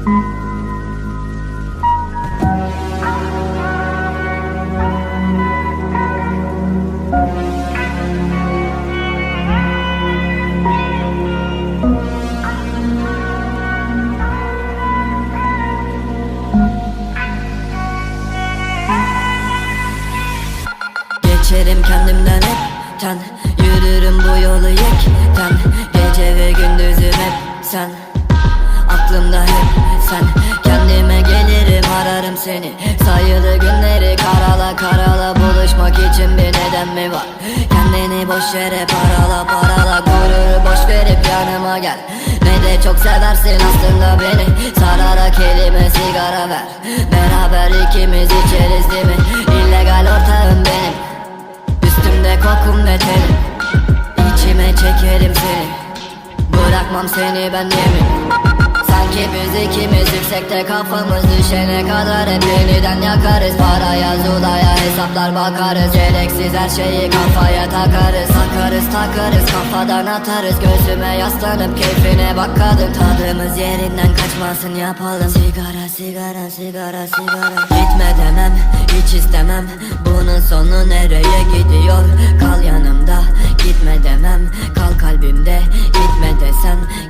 Geçerim kendimden hepten. Yürürüm bu yolu yekten. Gece ve gündüzüm hep sen. seni. Sayılı günleri karala karala Buluşmak için bir neden mi var? Kendini boş yere parala parala Gururu boş verip yanıma gel. Ne de çok seversin aslında beni. Sararak elime sigara ver. Beraber ikimiz içeriz değil mi? İllegal ortağım benim. Üstümde kokum ve tenim. İçime çekerim seni. Bırakmam seni ben yemin Sanki biz ikimiz yüksekte kafamız düşene kadar Hep yeniden yakarız. Paraya zulaya hesaplar bakarız. Gereksiz her şeyi kafaya takarız. Takarız takarız kafadan atarız. Gözüme yaslanıp keyfine bak Tadımız yerinden kaçmasın yapalım. Sigara sigara sigara sigara. Gitme demem hiç istemem. Bunun sonu nereye gidiyor? Kal yanımda gitme demem Kal kalbimde gitme demem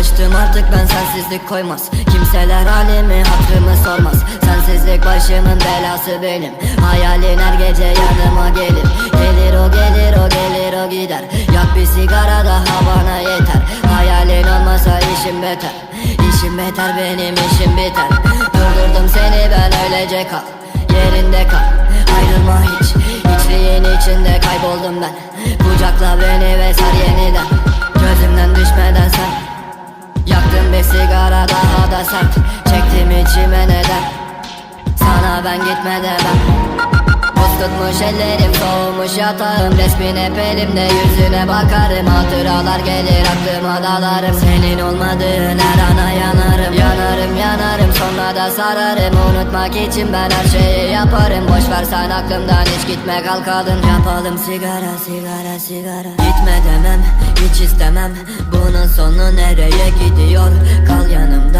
Alıştım artık ben sensizlik koymaz. Kimseler halimi hatırımı sormaz. Sensizlik başımın belası benim. Hayalin her gece yanıma gelir. Gelir o gelir o gelir o gider. Yak bir sigara daha bana yeter. Hayalin olmasa işim beter. İşim beter benim işim biter. Durdurdum seni ben öylece kal. Yerinde kal. Ayrılma hiç. İçliğin içinde kayboldum ben. Kucakla beni ve sar yeniden. Gözümden düşmeden sen Yaktım bir sigara daha da sert. Çektim içime neden? Sana ben gitme demem tutmuş ellerim soğumuş yatağım. Resmin hep elimde yüzüne bakarım. Hatıralar gelir aklıma dalarım. Senin olmadığın her ana yanarım. Yanarım yanarım sonra da sararım. Unutmak için ben her şeyi yaparım. Boş ver sen aklımdan hiç gitme kal kadın Yapalım sigara sigara sigara. Gitme demem hiç istemem. Bunun sonu nereye gidiyor? Kal yanımda